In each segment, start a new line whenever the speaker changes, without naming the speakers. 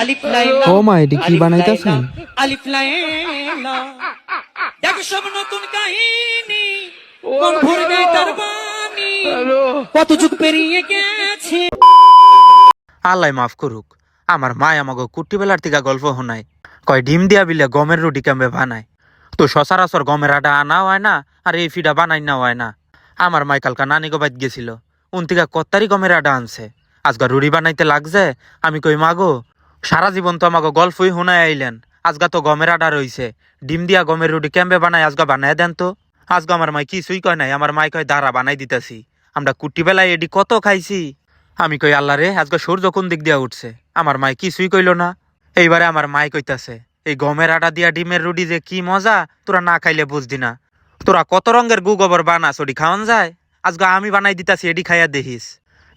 আলিফ লাইলা
ও মা, এটি কি বানাইতাছেন?
আলিফ লাইলা। দেখ সব নতুন কাহিনী ভরবে তার বাণী। কত যুগ পেরিয়ে গেছে।
আল্লাহ মাফ করুক আমার মা আমাকে কুটি বেলার থেকে গল্প শোনায়। কয় ডিম দিয়া বিলে গমের রুটি কেমবে বানায়। তো সচরাচর গমের আটা আনা হয় না আর এই ফিডা বানাই না হয় না। আমার মাই কালকা নানি বাইত গেছিল উন থেকে কত্তারি গমের আটা আনছে। আজগা রুড়ি বানাইতে লাগছে আমি কই মাগো সারা জীবন তো আমাকে গল্পই শোনায় আইলেন। আজগা তো গমের আটা রইছে। ডিম দিয়া গমের রুটি কেমবে বানায় আজগা বানায় দেন তো। আজগা আমার মাই কিছুই কয় নাই, আমার মাই কয়, দাঁড়া, বানাই দিতেছি। আমরা কুটি বেলায় এডি কত খাইছি? আমি কই, আল্লাহ রে আজকে সূর্য কোন দিক দিয়া উঠছে? আমার মাই কিছুই কইলো না। এইবারে আমার মাই কইতাছে, এই গমের আটা দিয়া ডিমের রুটি যে কি মজা, তোরা না খাইলে বুঝদি না। তোরা কত রঙের গু গোবর বানাস ওটি খাওয়ান যায়? আজকে আমি বানাই দিতাছি, এডি খাইয়া দেখিস।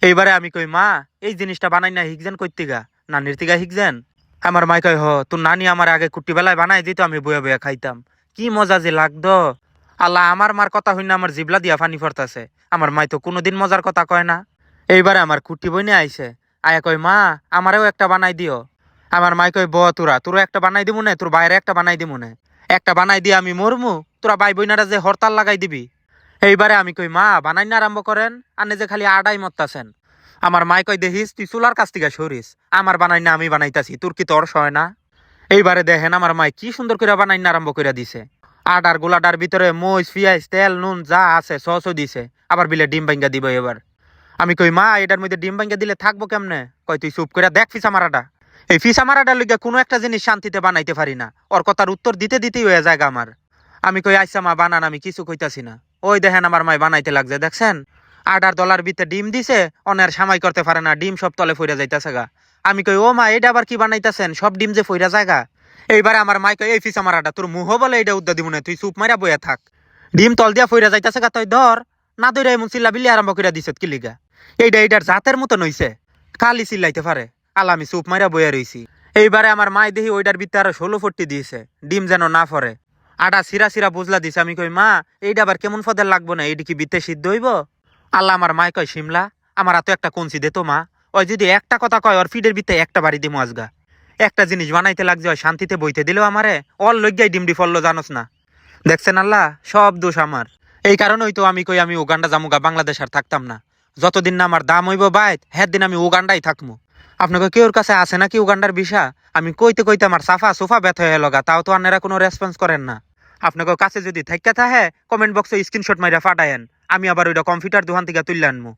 এইবারে আমি কই, মা, এই জিনিসটা বানাই না হিকজেন কইতিগা নানির তিগা হিকজেন আমার মাই কয়, হ, তোর নানি আমার আগে কুটি বেলায় বানাই দিত, আমি বয়ে বয়ে খাইতাম। কি মজা যে লাগতো। আল্লাহ, আমার মার কথা হইনা আমার জিবলা দিয়া ফানি ফরতাছে। আমার মাই তো কোনোদিন মজার কথা কয় না। এইবারে আমার কুটি বইনে আইছে। আয়া কই মা, আমারেও একটা বানাই দিও। আমার মাই কয়, ব, তোরা তোর একটা বানাই দিমু না, তোর বাইরে একটা বানাই দিমু না। একটা বানাই দিয়ে আমি মরমু, তোরা ভাই বইনারা যে হরতাল লাগাই দিবি। এইবারে আমি কই, মা বানাই না আরম্ভ করেন আনে যে খালি আডাই মত্তাছেন আমার মাই কই দেখিস, তুই চুলার কাছ থেকে সরিস। আমার বানাই না, আমি বানাইতাছি। তোর কি তোর সয় না? এইবারে দেখেন আমার মাই কি সুন্দর করে বানাই না আরম্ভ করে দিছে। আডার গোলাডার ভিতরে মইস পিঁয়াজ, তেল, নুন, যা আছে, সসও দিছে। আবার বিলে ডিম ভাঙ্গা দিব এবার। আমি কই, মা, এটার মধ্যে ডিম ভাঙ্গা দিলে থাকব কেমনে? কই তুই চুপ করে দেখ ফিসা মারাটা। এই ফিসা মারাটার লিগে কোনো একটা জিনিস শান্তিতে বানাইতে পারি না। ওর কথার উত্তর দিতে দিতেই হয়ে যায় আমার। আমি কই, আইসা মা, বানান, আমি কিছু কইতাছি না। ওই দেখেন আমার মাই বানাইতে লাগছে, দেখছেন? আডার দলার ভিতরে ডিম দিছে, অনের সামাই করতে পারে না, ডিম সব তলে ফইরা যাইতাছে গা। আমি কই, ও মা এটা আবার কি বানাইতাছেন? সব ডিম যে ফইরা জায়গা এইবারে আমার মাই কই এই ফিসা মারাটা তোর মুহ বলে এটা উদ্দা দিব না, তুই চুপ মারা বইয়া থাক। ডিম তল দিয়া ফইরা যাইতাছে গা, তুই ধর, না ধরে এমন চিল্লা বিল্লি আরম্ভ করে দিছত কি লিগা? এইটা এইটার জাতের মতো নইছে কালি চিল্লাইতে পারে। আলা আমি চুপ মারা বইয়া রইছি। এইবারে আমার মাই দেখি ওইটার ভিতরে আরও ষোলো ফোরটি দিয়েছে, ডিম যেন না ফরে। আটা সিরা সিরা বুঝলা দিছে, আমি কই, মা এইটা আবার কেমন ফদের লাগবো না? এইটা কি বিতে সিদ্ধ হইব? আল্লাহ আমার মাই কয়, শিমলা, আমার এত একটা কঞ্চি দে তো মা। ওই যদি একটা কথা কয়, ওর ফিডের ভিতরে একটা বাড়ি দিমু আজগা। একটা জিনিস বানাইতে লাগছে, ওই শান্তিতে বইতে দিলেও আমারে অল লজ্ঞাই ডিমডি ফললো, জানোস না। দেখছেন আল্লাহ, সব দোষ আমার। এই কারণেই তো আমি কই, আমি উগান্ডা জামুগা বাংলাদেশ আর থাকতাম না। যতদিন না আমার দাম হইব বাইত হ্যাঁ দিন আমি উগান্ডাই থাকমু। আপনাকে কেউর কাছে আছে নাকি উগান্ডার বিষা আমি কইতে কইতে আমার সাফা সোফা ব্যথ হয়ে লগা, তাও তো আপনারা কোনো রেসপন্স করেন না। আপনাকে কাছে যদি থাইকা থাকে কমেন্ট বক্সে স্ক্রিনশট মাইরা ফাটায়েন। আমি আবার ওইটা কম্পিউটার দোকান থেকে তুললে আনমু।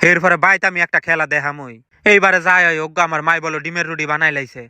এরপরে বাইতে আমি একটা খেলা দেখামই। এইবারে যাই হোক আমার মাই বলো ডিমের রুটি বানাই লাইছে।